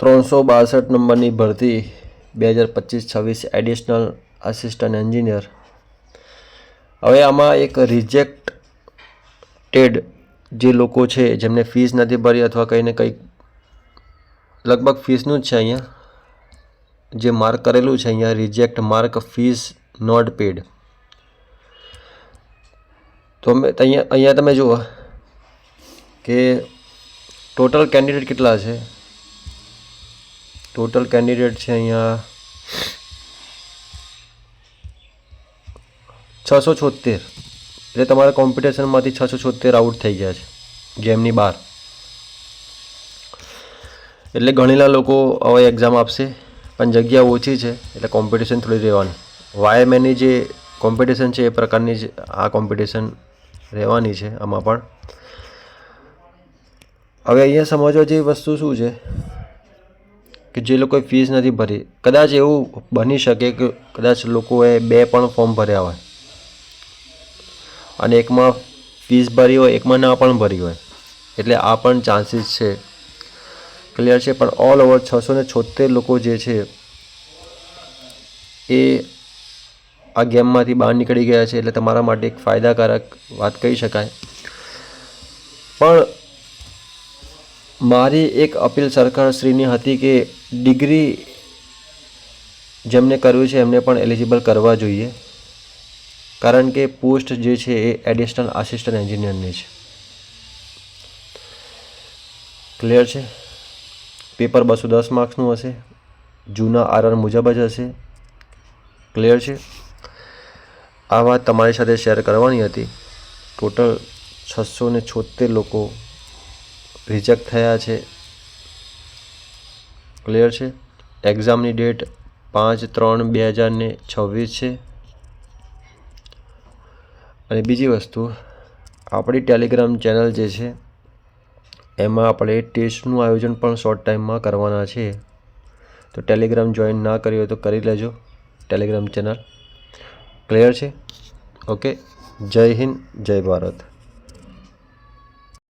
ત્રણસો બાસઠ નંબરની ભરતી બે હજાર પચીસ છવ્વીસ એડિશનલ આસિસ્ટન્ટ એન્જિનિયર. હવે આમાં એક રિજેક્ટેડ જે લોકો છે, જેમને ફીસ નથી ભરી અથવા કંઈને કંઈક લગભગ ફીસનું જ છે અહીંયા. જે માર્ક કરેલું છે અહીંયા, reject mark fees not paid. તો અમે અહીંયા અહીંયા તમે જુઓ કે ટોટલ કેન્ડિડેટ કેટલા છે? ટોટલ કેન્ડિડેટ છે અહીંયા. છસો છોતેર એટલે તમારા કોમ્પિટિશનમાંથી છસો છોતેર આઉટ થઈ ગયા છે. ગેમની બહાર. એટલે ઘણીલા લોકો હવે એક્ઝામ આપશે, પણ જગ્યા ઓછી છે, એટલે કોમ્પિટિશન થોડી રહેવાની. વાયરમેનની જે કોમ્પિટિશન છે, એ પ્રકારની જ આ કોમ્પિટિશન રહેવાની છે આમાં પણ. હવે અહીંયા સમજવા જેવી વસ્તુ શું છે? કે જે લોકોએ ફીસ નથી ભરી. કદાચ એવું બની શકે કે કદાચ લોકોએ બે પણ ફોર્મ ભર્યા હોય. અને એકમાં ફીસ ભરી હોય, એકમાં ના પણ ભરી હોય. એટલે આ પણ ચાન્સીસ છે. ક્લિયર છે? પણ ઓલ ઓવર છસો ને છોતેર લોકો જે છે, એ આ ગેમમાંથી બહાર નીકળી ગયા છે. એટલે તમારા માટે એક ફાયદાકારક વાત કહી શકાય. પણ મારી એક અપીલ સરકારશ્રીની હતી કે ડિગ્રી જેમને કરવી છે, એમને પણ એલિજિબલ કરવા જોઈએ. કારણ કે પોસ્ટ જે છે, એ એડિશનલ આસિસ્ટન્ટ એન્જિનિયરની છે. ક્લિયર છે? પેપર બસો દસ માર્ક્સનું હશે. જૂના આરઆર મુજબ જ હશે. ક્લિયર છે? આ વાત તમારી સાથે શેર કરવાની હતી. ટોટલ છસો ને છોતેર લોકો રિજેક્ટ થયા છે. ક્લિયર છે? એક્ઝામની ડેટ પાંચ ત્રણ બે હજાર ને છવ્વીસ છે. અને બીજી વસ્તુ, આપણી ટેલિગ્રામ ચેનલ જે છે, એમાં આપણે ટેસ્ટનું આયોજન પણ શોર્ટ ટાઈમમાં કરવાના છે. તો ટેલિગ્રામ જોઈન ના કરી હોય તો કરી લેજો ટેલિગ્રામ ચેનલ ક્લિયર છે? ઓકે જય હિન્દ, જય ભારત.